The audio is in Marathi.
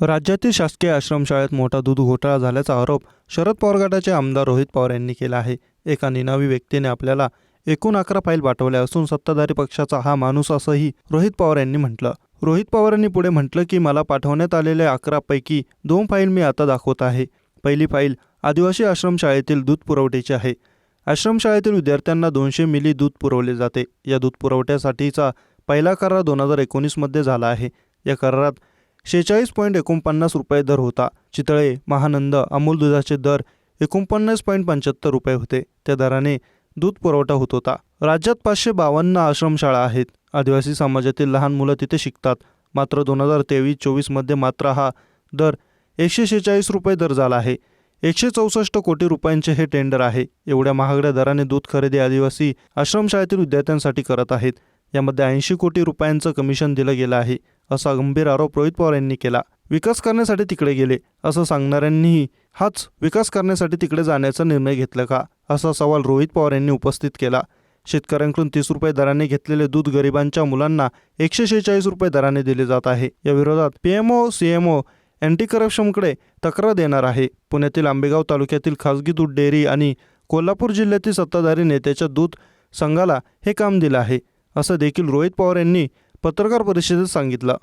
राज्यातील शासकीय आश्रमशाळेत मोठा दूध घोटाळा झाल्याचा आरोप शरद पवार गटाचे आमदार रोहित पवार यांनी केला आहे. एका निनावी व्यक्तीने आपल्याला एकूण अकरा फाईल पाठवल्या असून सत्ताधारी पक्षाचा हा माणूस असंही रोहित पवार यांनी म्हटलं. रोहित पवार यांनी पुढे म्हटलं की मला पाठवण्यात आलेल्या अकरापैकी दोन फाईल मी आता दाखवत आहे. पहिली फाईल आदिवासी आश्रमशाळेतील दूध पुरवठ्याची आहे. आश्रमशाळेतील विद्यार्थ्यांना दोनशे मिली दूध पुरवले जाते. या दूध पुरवठ्यासाठीचा पहिला करार दोन हजार एकोणीसमध्ये झाला आहे. या करारात शेहेचाळीस पॉईंट एकोणपन्नास रुपये दर होता. चितळे महानंद अमूल दुधाचे दर एकोणपन्नास पॉईंट पंच्याहत्तर रुपये होते. त्या दराने दूध पुरवठा होत होता. राज्यात पाचशे बावन्न आश्रमशाळा आहेत. आदिवासी समाजातील लहान मुलं तिथे शिकतात. मात्र दोन हजार तेवीस चोवीसमध्ये मात्र हा दर एकशे शेहेचाळीस रुपये दर झाला आहे. एकशे चौसष्ट कोटी रुपयांचे हे टेंडर आहे. एवढ्या महागड्या दराने दूध खरेदी आदिवासी आश्रमशाळेतील विद्यार्थ्यांसाठी करत आहेत. यामध्ये ऐंशी कोटी रुपयांचं कमिशन दिलं गेलं आहे. असा गंभीर आरोप रोहित पवार यांनी केला. विकास करण्यासाठी तिकडे गेले असं सांगणाऱ्यांनीही हाच विकास करण्यासाठी तिकडे जाण्याचा निर्णय घेतला का? असा सवाल रोहित पवार यांनी उपस्थित केला. शेतकऱ्यांकडून तीस रुपये दराने घेतलेले दूध गरिबांच्या मुलांना एकशे शेहेचाळीस रुपये दराने दिले जात आहे. या विरोधात पीएमओ सीएमओ अँटी करप्शनकडे तक्रार देणार आहे. पुण्यातील आंबेगाव तालुक्यातील खासगी दूध डेअरी आणि कोल्हापूर जिल्ह्यातील सत्ताधारी नेत्याच्या दूध संघाला हे काम दिलं आहे. असं देखील रोहित पवार यांनी पत्रकार परिषदेत सांगितला.